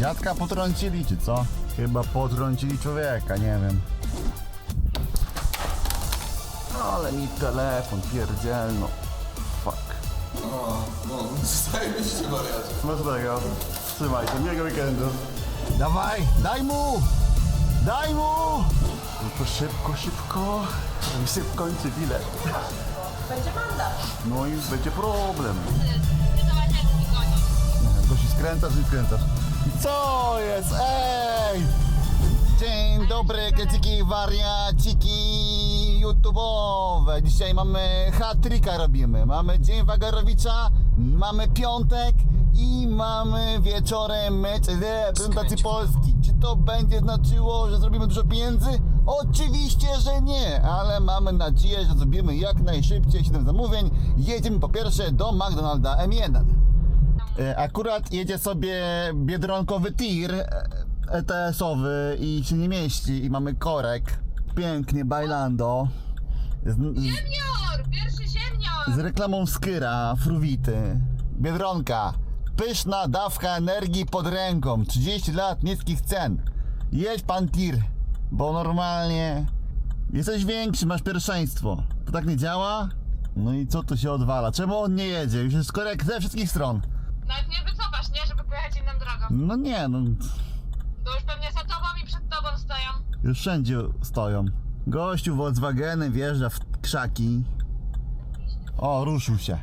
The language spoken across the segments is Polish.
Dziadka potrącili, czy co? Chyba potrącili człowieka, nie wiem. Ale mi telefon pierdzielno. Fuck. O, no, zajebiście wariacie. Smacznego. Trzymajcie, miłego weekendu. Dawaj, daj mu! Daj mu! Tylko szybko, szybko. Mi się kończy bilet. Będzie mandat. No i będzie problem. To. Gości skręcasz i skręcasz. Co jest? Ej! Dzień dobry, kreciki, wariaciki YouTube'owe. Dzisiaj mamy hat-tricka robimy. Mamy Dzień Wagarowicza, mamy piątek i mamy wieczorem mecz reprezentacji Polski. Czy to będzie znaczyło, że zrobimy dużo pieniędzy? Oczywiście, że nie, ale mamy nadzieję, że zrobimy jak najszybciej 7 zamówień. Jedziemy po pierwsze do McDonalda M1. E, Akurat jedzie sobie biedronkowy tir e, ETS-owy i się nie mieści i mamy korek. Pięknie, bailando. Z, Ziemnior! Pierwszy ziemnior! z reklamą Skyra, fruwity. Biedronka. Pyszna dawka energii pod ręką. 30 lat niskich cen. Jedź pan tir, bo normalnie jesteś większy, masz pierwszeństwo. To tak nie działa? No i co tu się odwala? Czemu on nie jedzie? Już jest korek ze wszystkich stron. Nawet nie wycofasz, nie? Żeby pojechać inną drogą. No nie, no Bo już pewnie za tobą i przed tobą stoją. już wszędzie stoją. Gościu Volkswagenem wjeżdża w krzaki. O, ruszył się.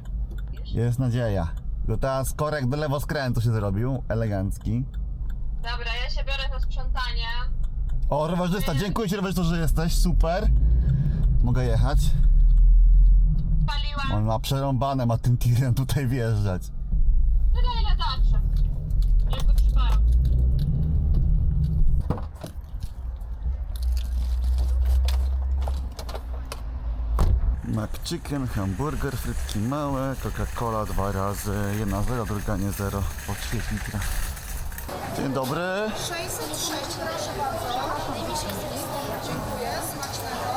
Jest nadzieja. Tylko teraz korek do lewoskrętu się zrobił, elegancki. Dobra, ja się biorę za sprzątanie. O, rowerzysta, dziękuję Ci rowerzysto, że jesteś, super. Mogę jechać. Paliłam. On ma przerąbane, ma tym tirem tutaj wjeżdżać. Tyle ile zawsze. Jakby przypałem. McChicken, hamburger, frytki małe, Coca-Cola dwa razy, jedna zero, druga nie zero, po 3 litra. Dzień dobry. 606, proszę bardzo. Dziękuję, smacznego.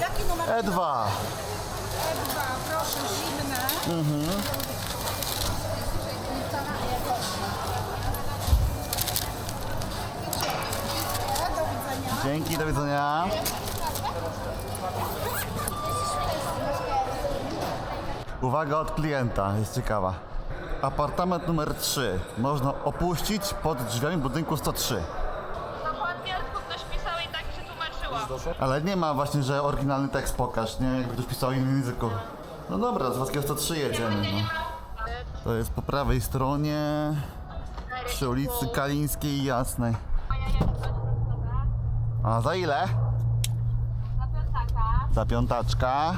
Jaki numer? E2. E2, proszę, zimne. Widzenia. Dzięki, do widzenia. Uwaga od klienta, jest ciekawa. Apartament numer 3 można opuścić pod drzwiami budynku 103. No po angielsku ktoś pisał i tak się tłumaczyło. Ale nie ma właśnie, że oryginalny tekst pokaż, nie? Jakby ktoś pisał w innym języku. No dobra, z Wackiego 103 jedziemy, no. To jest po prawej stronie, przy ulicy Kalińskiej i Jasnej. A za ile? Na piątaka. Za piątaczka.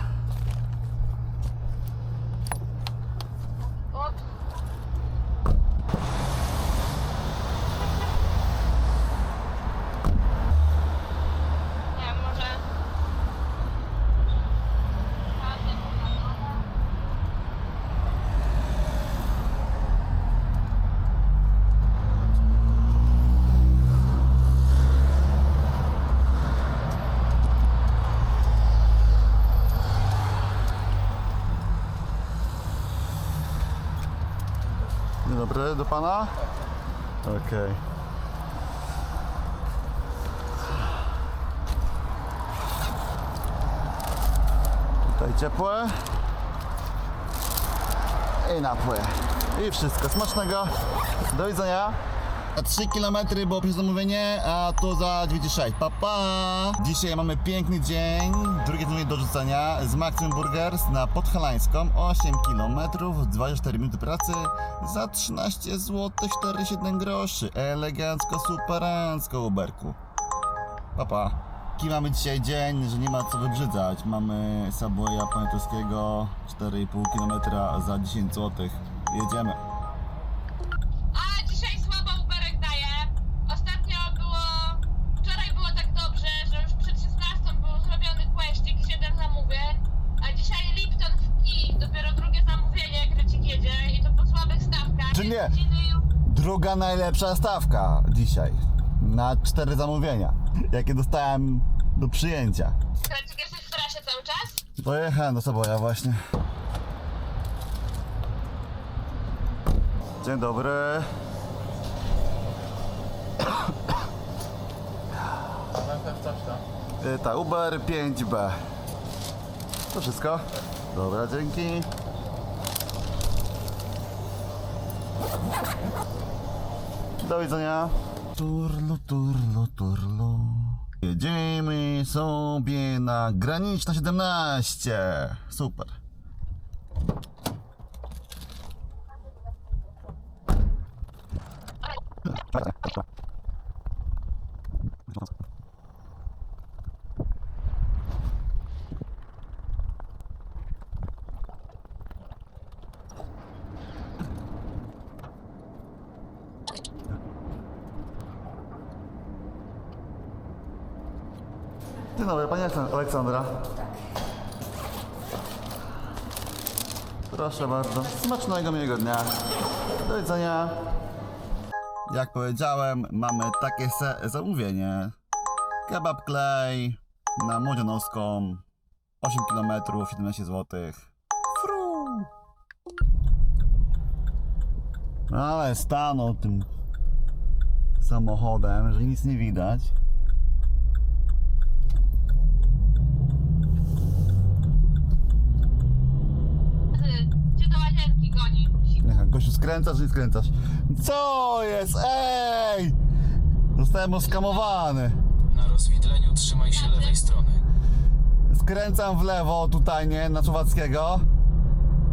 Dobry, do pana? Okej. Tutaj ciepłe. I napły. I wszystko. Smacznego. Do widzenia. A 3 km było pierwsze zamówienie, a to za 26. Pa, pa! Dzisiaj mamy piękny dzień, drugie zamówienie do rzucenia z Maximum Burgers na Podhalańską. 8 km, 24 minuty pracy za 13 zł 47 groszy. Elegancko, superancko, Uberku. Papa. Jaki mamy dzisiaj dzień, że nie ma co wybrzydzać. Mamy Subwaya Poniatowskiego 4,5 km za 10 zł. Jedziemy. Druga najlepsza stawka dzisiaj na cztery zamówienia, jakie dostałem do przyjęcia. Kręcik jesteś w trasie cały czas? Dojechałem do Soboja właśnie. Dzień dobry. Y, Ta Uber 5B. To wszystko? Dobra, dzięki. Do widzenia. Turlu, turlu, turlu. Jedziemy sobie na graniczna 17. Super. Dzień dobry, pani Aleksan- Aleksandra. Proszę bardzo. Smacznego, miłego dnia. Do widzenia. Jak powiedziałem, mamy takie zamówienie. Kebab klej na Młodzianowską. 8 km, 17 zł. Fru. Ale stanął tym samochodem, że nic nie widać. Cię do łazienki goni. Aha, Gościu, skręcasz nie skręcasz? Co jest? Ej! Zostałem oskamowany. Na rozwidleniu trzymaj się lewej strony. Skręcam w lewo tutaj, nie? Na Czowackiego.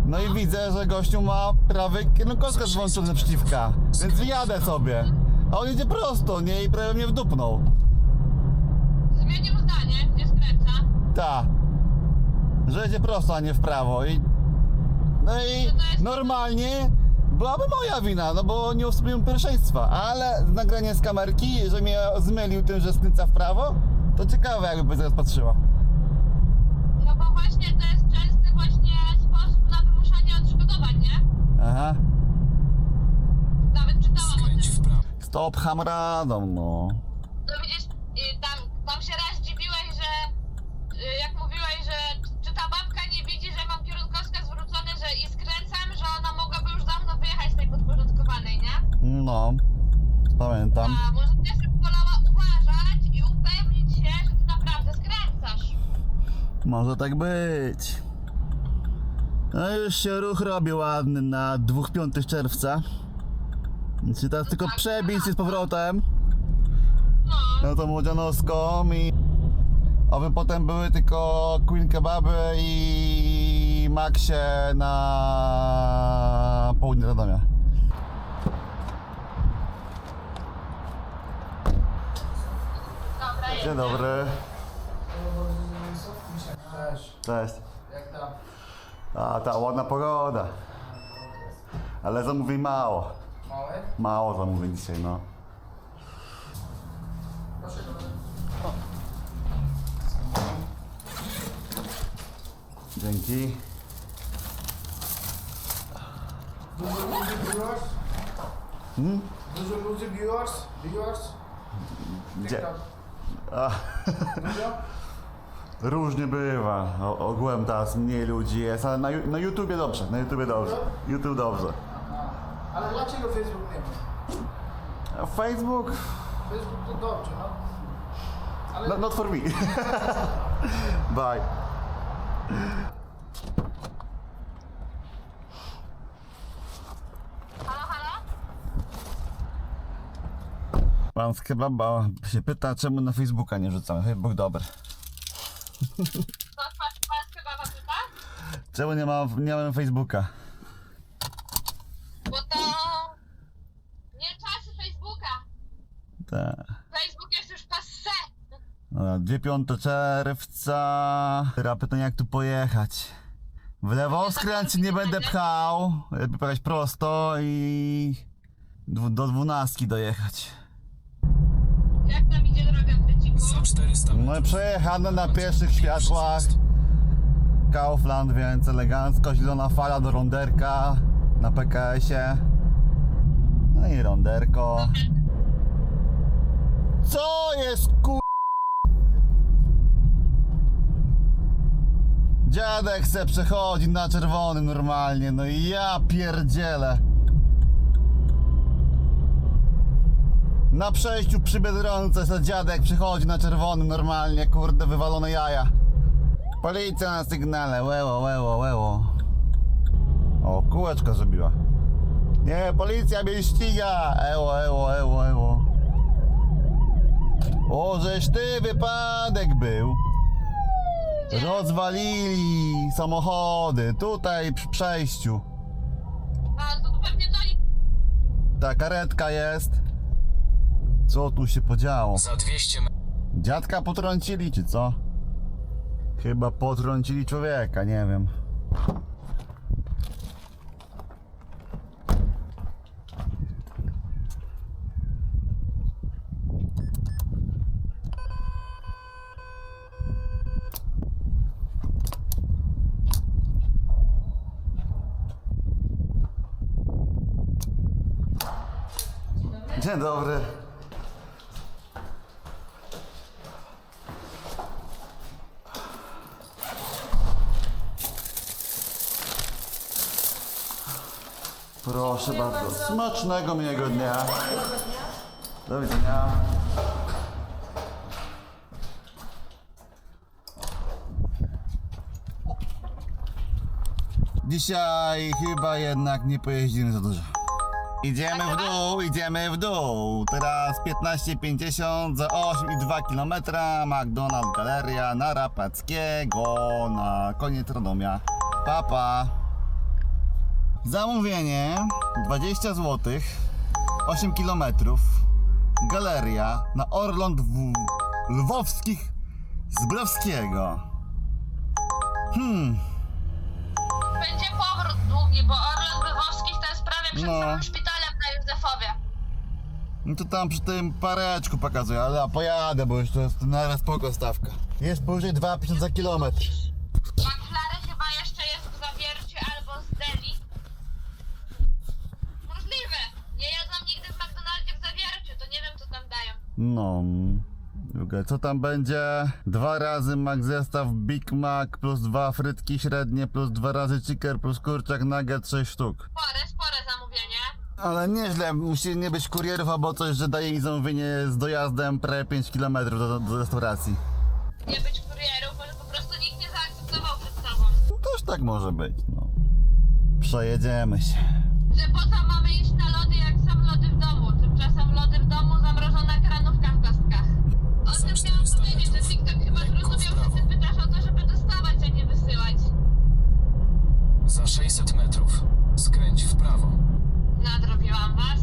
No i widzę, że gościu ma prawy kierunkowskaz włączony przeciwka. Więc jadę sobie. A on idzie prosto, nie? I prawie mnie wdupnął. Zmienił zdanie, nie skręca. Ta. Że jedzie prosto, a nie w prawo. I... No i normalnie byłaby moja wina, no bo nie ustąpiłem pierwszeństwa. Ale nagranie z kamerki, że mnie zmylił tym, że skręca w prawo, to ciekawe jakby zaraz patrzyła. No bo właśnie to jest częsty właśnie sposób na wymuszanie odszkodowań, nie? Aha. Nawet czytałam o tym. w prawo. Stop hamradą, no. No widzisz, y, tam, tam się raz dziwiłeś, że y, jak mówiłeś, że czy ta babka nie widzi, że mam kierunkowskaz zwrócony, że i skręcam, że ona mogłaby już dawno wyjechać z tej podporządkowanej, nie? No. Pamiętam. A może też bym wolała uważać i upewnić się, że ty naprawdę skręcasz. Może tak być. No już się ruch robi ładny na 2-5 czerwca. Więc teraz tylko przebić się z powrotem No, na tą młodzianowską i oby potem były tylko Queen Kebaby i Maxie na południe Radomia. dobra, jest. Dzień dobry. Cześć, jak tam? A ta ładna pogoda. Ale zamówień mało. Mały? Mało zamówień dzisiaj, no. Proszę. Dzięki. Dużo ludzi viewers? Hmm? Dużo ludzi viewers? Viewers? Gdzie? A, różnie bywa. O, ogółem teraz mniej ludzi jest, ale na, Ju- na YouTubie dobrze. Na YouTubie dobrze. YouTube dobrze. Ale dlaczego Facebook nie ma? A Facebook? Facebook to dobrze, no. Ale No, not for me. Bye. Pan z kebaba się pyta, czemu na Facebooka nie rzucamy. Facebook dobry. Twarz pan chyba was pyta? Czemu nie, ma, nie mamy Facebooka? Bo to nie czasy Facebooka. Tak. Facebook jest już passé. Dobra, 2 5 czerwca. Teraz pytanie jak tu pojechać. W lewo skręć nie będę pchał. Lepiej pojechać prosto i dwu- do dwunastki dojechać. Jak tam idzie droga w Kreciku? Za 400 metrów. No i przejechane na pierwszych światłach. Kaufland, więc elegancko, zielona fala do ronderka na PKS-ie. No i ronderko. Co jest ku... Dziadek se przechodzi na czerwonym normalnie, no i ja pierdzielę. Na przejściu przy Biedronce se dziadek przychodzi na czerwonym normalnie, kurde, wywalone jaja. Policja na sygnale, łeło, łeło, łeło. O, kółeczko zrobiła. Nie, policja mnie ściga! Eło, eło, eło, eło. O, żeś ty wypadek był. Rozwalili samochody tutaj przy przejściu. A, to pewnie nich. Ta karetka jest. Co tu się podziało? Za 200 metrów. Dziadka potrącili, czy co? Chyba potrącili człowieka, nie wiem. Dzień dobry. Proszę bardzo. Smacznego miłego dnia. Do widzenia. Dzisiaj chyba jednak nie pojeździmy za dużo. Idziemy w dół, idziemy w dół. Teraz 15,50 za 8,2 km. McDonald's Galeria na Rapackiego na koniec Radomia. Papa. Pa. Zamówienie 20 zł, 8 km. Galeria na Orląt w Lwowskich Zbrowskiego. Hmm, Będzie powrót długi, bo Orląt Lwowskich to jest prawie przed No. samym szpitalem na Józefowie. no to tam przy tym pareczku pokazuję, ale ja pojadę, bo już to jest naraz spoko stawka. Jest powyżej 2,50 za kilometr. McLaren chyba jeszcze jest w zawierciu albo z Deli. Możliwe. Nie jadłam nigdy w McDonaldzie w zawierciu, to nie wiem co tam dają. No. Co tam będzie? Dwa razy Mac zestaw Big Mac plus dwa frytki średnie plus dwa razy chicken plus kurczak nugget 6 sztuk. Spore, spore zamówienie. Ale nieźle, musi nie być kurierów albo coś, że daje mi zamówienie z dojazdem prawie 5 km do, do restauracji. Nie być kurierów, może po prostu nikt nie zaakceptował przed tobą. No też tak może być, no. Przejedziemy się. Że po co mamy iść na lody, jak są lody w domu? Tymczasem lody w domu, zamrożona kranówka w kostkach. O Za tym miałam 400 powiedzieć, że metrów. TikTok chyba Lekko w zrozumiał, prawo. że ty pytasz o to, żeby dostawać, a nie wysyłać. Za 600 metrów. Skręć w prawo. Nadrobiłam was.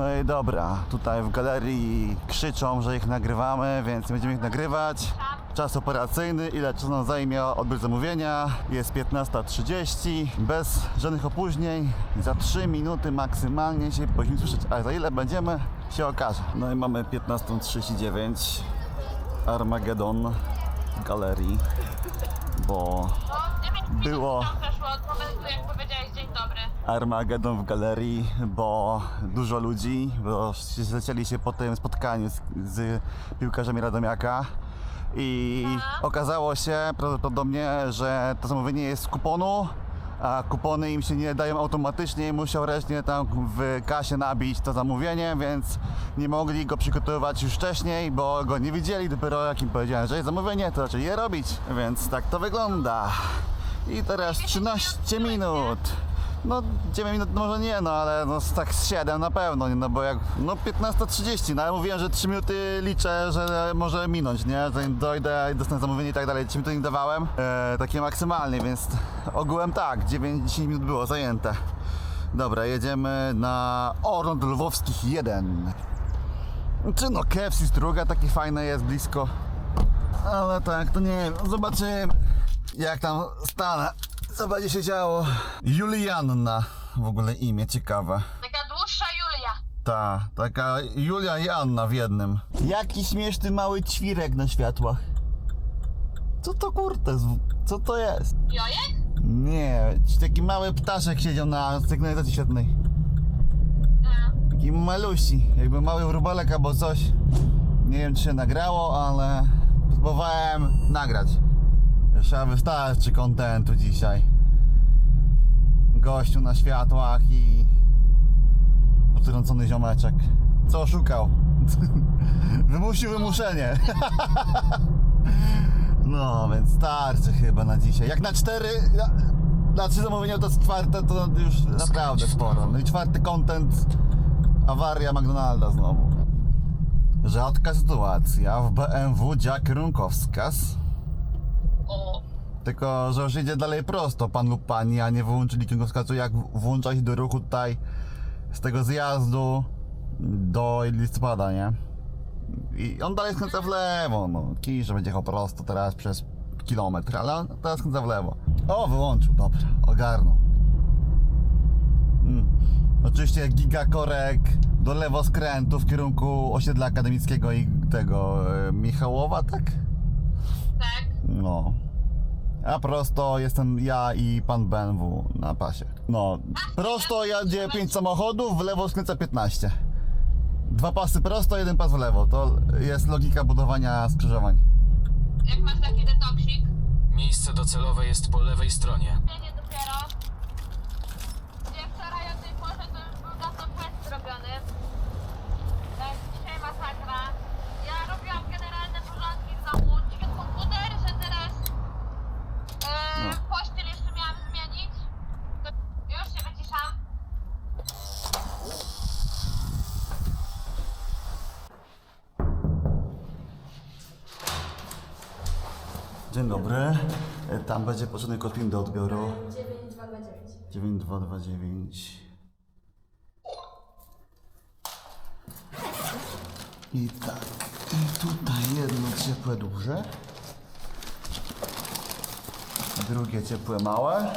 No i dobra, tutaj w galerii krzyczą, że ich nagrywamy, więc będziemy ich nagrywać. Czas operacyjny, ile czasu nam zajmie odbiór zamówienia? Jest 15.30, bez żadnych opóźnień. Za 3 minuty maksymalnie się powinniśmy słyszeć, a za ile będziemy się okaże. No i mamy 15.39, Armageddon w galerii, bo 9 minut Było. nam przeszło od momentu, jak powiedziałeś dzień dobry. Armagedon w galerii, bo dużo ludzi, bo zlecieli się po tym spotkaniu z, z piłkarzami Radomiaka i okazało się prawdopodobnie, że to zamówienie jest z kuponu, a kupony im się nie dają automatycznie i musiał ręcznie tam w kasie nabić to zamówienie, więc nie mogli go przygotowywać już wcześniej, bo go nie widzieli, dopiero jak im powiedziałem, że jest zamówienie, to zaczęli je robić, więc tak to wygląda. I teraz 13 minut. No 9 minut może nie, no ale no tak z 7 na pewno, no bo jak, no 15.30, no ale mówiłem, że 3 minuty liczę, że może minąć, nie, zanim dojdę i dostanę zamówienie i tak dalej, 3 minuty nie dawałem, e, takie maksymalnie, więc ogółem tak, 9-10 minut było zajęte. Dobra, jedziemy na Orląt Lwowskich 1. Czy no jest druga, takie fajne jest blisko. Ale tak, to nie wiem, zobaczymy jak tam stanę. Co będzie się działo? Julianna, w ogóle imię ciekawe. Taka dłuższa Julia. Ta, taka Julia i Anna w jednym. Jaki śmieszny mały ćwirek na światłach. Co to kurde, co to jest? Jojek? Nie, taki mały ptaszek siedział na sygnalizacji świetnej. A, Taki malusi, jakby mały wróbelek albo coś. Nie wiem czy się nagrało, ale próbowałem nagrać. Jeszcze wystarczy kontentu dzisiaj. Gościu na światłach i potrącony ziomeczek. Co szukał? Wymusił wymuszenie. No, więc starczy chyba na dzisiaj. Jak na cztery, na- trzy zamówienia to czwarte, to już naprawdę sporo. No i czwarty content, awaria McDonalda znowu. Rzadka sytuacja w BMW dziak kierunkowskaz. Tylko, że już idzie dalej prosto, pan lub pani, a nie wyłączyli kierunkowskazu, jak włącza się do ruchu tutaj z tego zjazdu do listopada, nie? I on dalej skręca w lewo, no. Kij, że będzie jechał prosto teraz przez kilometr, ale on teraz skręca w lewo. O, wyłączył, dobra, ogarnął. Mm. Oczywiście gigakorek do lewo skrętu w kierunku osiedla akademickiego i tego e, Michałowa, tak? tak. No. A prosto jestem ja i pan BMW na pasie. No, prosto jadzie 5 samochodów, w lewo skręca 15. Dwa pasy prosto, jeden pas w lewo. To jest logika budowania skrzyżowań. Jak masz taki detoksik? Miejsce docelowe jest po lewej stronie. Nie, nie dopiero. Tam będzie potrzebny kod PIN do odbioru. 9229. 9229. I tak, i tutaj jedno ciepłe duże. Drugie ciepłe małe.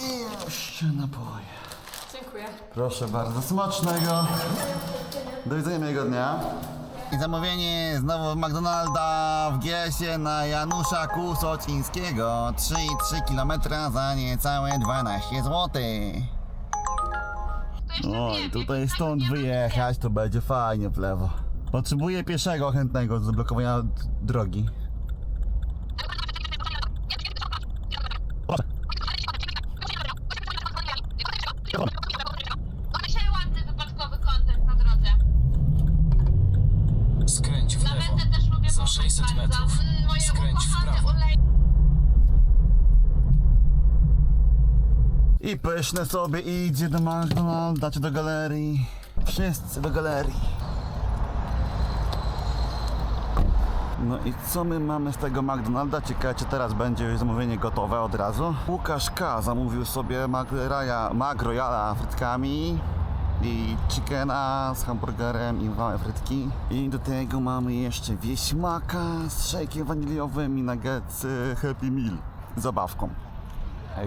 I jeszcze napoje. Dziękuję. Proszę bardzo, smacznego. Do widzenia, miłego dnia. I zamówienie znowu w McDonalda w Giesie na Janusza Kusocińskiego. 3,3 km za niecałe 12 zł. No wiem, i tutaj stąd tak nie wyjechać to będzie fajnie w lewo. Potrzebuję pieszego chętnego do zablokowania drogi. Dzisiaj ładny wypadkowy kontent na drodze. Skręć w Na lewo. wędę też lubię Za pompać 600 bardzo. metrów. Mm, Moje Skręć w ukochane prawo. olej- I pyszne sobie idzie do McDonalda czy do galerii. Wszyscy do galerii. No i co my mamy z tego McDonalda? Ciekawe, czy teraz będzie już zamówienie gotowe od razu. Łukasz K. zamówił sobie McRoyala frytkami i chickena z hamburgerem i małe frytki. I do tego mamy jeszcze wieśmaka z szejkiem waniliowym i nuggetsy Happy Meal zabawką.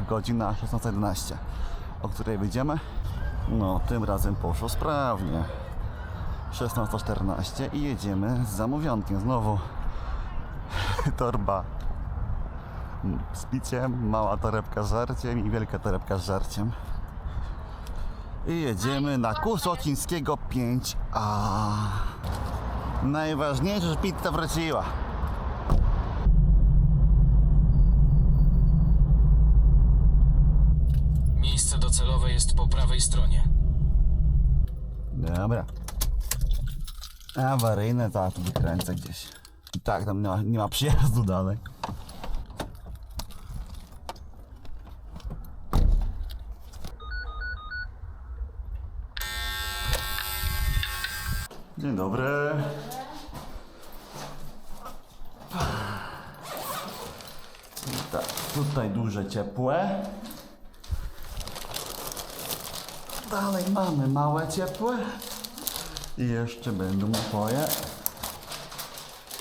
Godzina 16.11, o której wyjdziemy. No, tym razem poszło sprawnie. 16.14 i jedziemy z zamówionkiem znowu. Torba z piciem, mała torebka z żarciem i wielka torebka z żarciem. I jedziemy na Kusocińskiego 5A. Najważniejsze, że pizza wróciła. Miejsce docelowe jest po prawej stronie. Dobra. Awaryjne, tak, tu wykręcę gdzieś. I tak, tam nie ma, nie ma przyjazdu dalej. Dzień dobry. Tak, tutaj duże ciepłe. Dalej mamy małe ciepłe. I jeszcze będą napoje.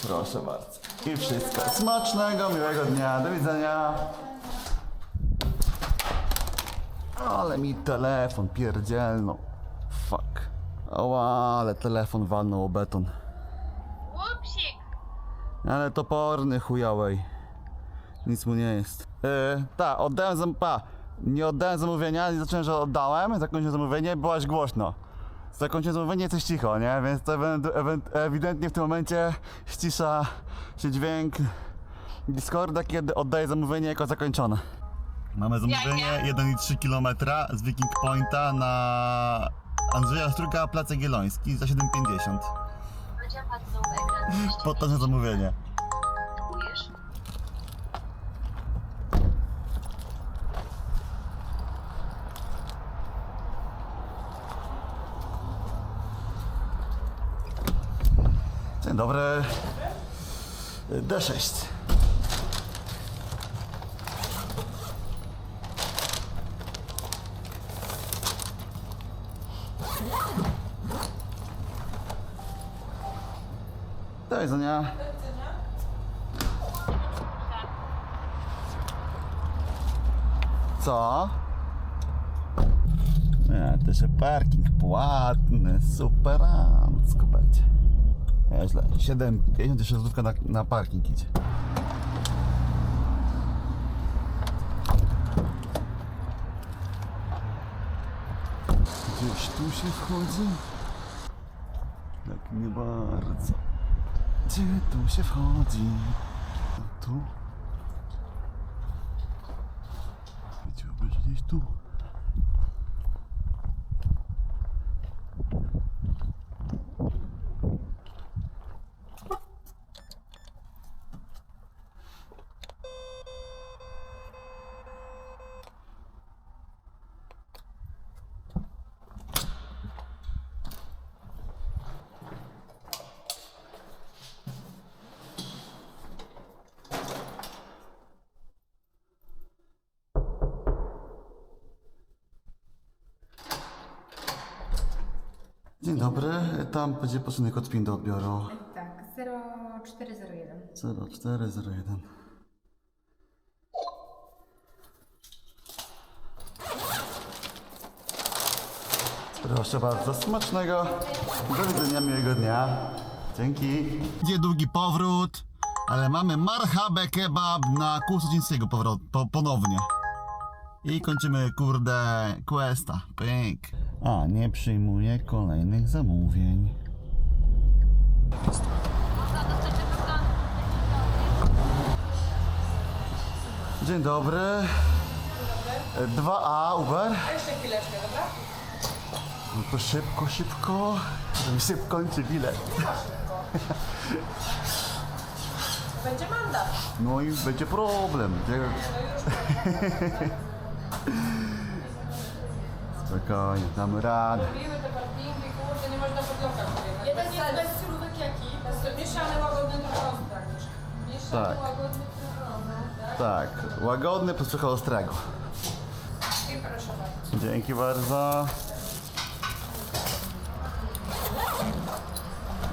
Proszę bardzo. I wszystko. Smacznego, miłego dnia. Do widzenia. Ale mi telefon pierdzielno. Fuck. O, ale telefon walnął o beton. Łupsik! Ale toporny chujowej. Nic mu nie jest. Yy, ta, oddałem zam... Nie oddałem zamówienia, nie zacząłem, że oddałem, zakończyłem zamówienie, byłaś głośno. Zakończyłem zamówienie, jesteś cicho, nie? Więc to ewidentnie w tym momencie ścisza się dźwięk Discorda, kiedy oddaję zamówienie jako zakończone. Mamy zamówienie Ja, ja. 1,3 km z Viking Pointa na Andrzeja Struga, Plac Jagielloński za 7,50. Potężne zamówienie. Dobry. D6. Do widzenia. Co? Nie, to się parking płatny, superancko. Nieźle, 7,50 jeszcze złotówka na, na parking idzie. Gdzieś tu się wchodzi? Tak nie bardzo. Gdzie tu się wchodzi? A tu? Chciałby gdzieś tu. Dzień dobry, tam będzie potrzebny kod PIN do odbioru. Tak, 0401. 0401. Proszę bardzo, smacznego. Do widzenia, miłego dnia. Dzięki. Idzie długi powrót, ale mamy marhabę kebab na Kusucińskiego powrót, po, ponownie. I kończymy, kurde, questa. Pink. A, nie przyjmuję kolejnych zamówień. Dzień dobry. 2A Uber. A jeszcze chwileczkę, dobra? No to szybko, szybko. Mi się kończy bilet. Będzie mandat. No i będzie problem. Spokojnie, damy radę. Robimy te parkingi, kurde, nie można pod lokal pojechać. Jeden jest bez surówek jaki? Mieszany łagodny trochę tak. Mieszany Tak. łagodny trochę Tak, łagodny posłuchał ostrego. I proszę bardzo. Dzięki bardzo.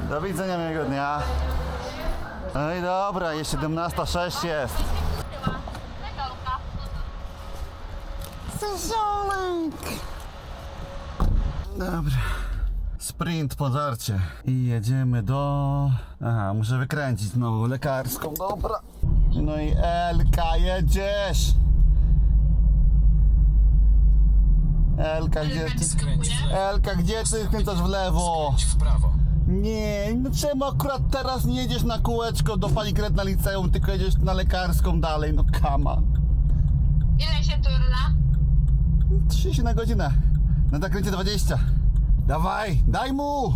Do widzenia, miłego dnia. No i dobra, jest 17.06 jest. Sezolek. Dobra. Sprint pożarcie. I jedziemy do... Aha, muszę wykręcić znowu lekarską, dobra. No i Elka, jedziesz! Elka, gdzie ty? Elka, gdzie ty skręcasz w lewo? W prawo. Nie, no czemu akurat teraz nie jedziesz na kółeczko do pani Kret na liceum, tylko jedziesz na lekarską dalej, no kama. Ile się turla? 30 na godzinę. Na zakręcie 20. Dawaj, daj mu!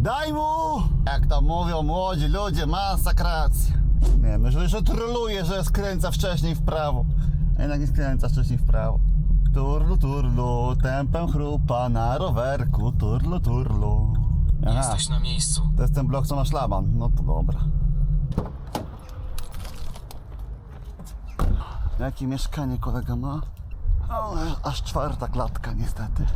Daj mu! Jak to mówią młodzi ludzie, masakracja. Nie, no że, że troluje, że skręca wcześniej w prawo. A jednak nie skręca wcześniej w prawo. Turlu, turlu, tempem chrupa na rowerku, turlu, turlu. Aha, Jesteś na miejscu. to jest ten blok, co ma szlaban. No to dobra. Jakie mieszkanie kolega ma? O, aż czwarta klatka niestety.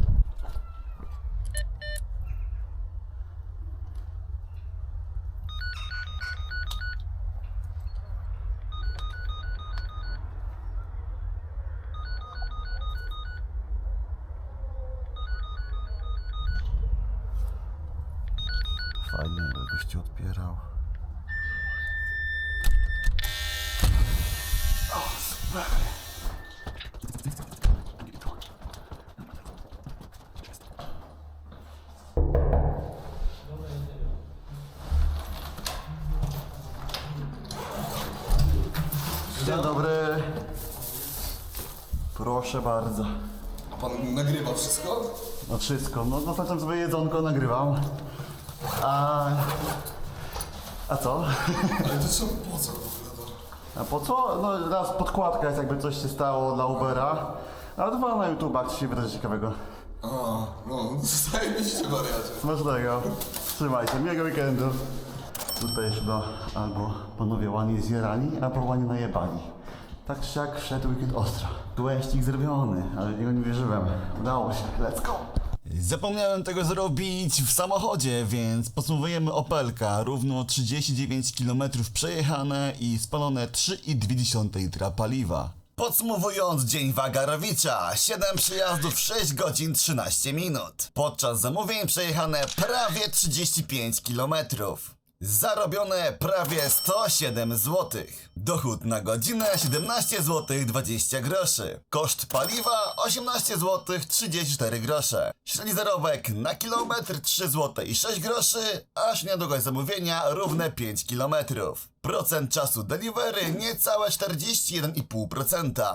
Fajnie, jakby gościu odpierał. O, super. Dzień dobry. Proszę bardzo. A pan nagrywa wszystko? No wszystko, no zaznaczam sobie jedzonko, nagrywam. A... A co? Ale to co, po co w ogóle to? A po co? No raz podkładka jest jakby coś się stało dla Ubera. A dwa na YouTube'a, coś się wydarzy ciekawego. A, no, zajebiście wariacie. Smacznego. Trzymajcie, miłego weekendu. Tutaj chyba albo panowie łanie zjerani, albo łanie najebani. Tak czy jak wszedł weekend ostro. Głęścik zrobiony, ale niego nie wierzyłem. Udało się, let's go! Zapomniałem tego zrobić w samochodzie, więc podsumowujemy Opelka. Równo 39 km przejechane i spalone 3,2 litra paliwa. Podsumowując dzień Wagarowicza, 7 przyjazdów 6 godzin 13 minut. Podczas zamówień przejechane prawie 35 km. Zarobione prawie 107 zł. Dochód na godzinę 17 zł 20 groszy. Koszt paliwa 18 zł 34 grosze. Średni zarobek na kilometr 3 zł i 6 groszy, a długość zamówienia równe 5 km. Procent czasu delivery niecałe 41,5%.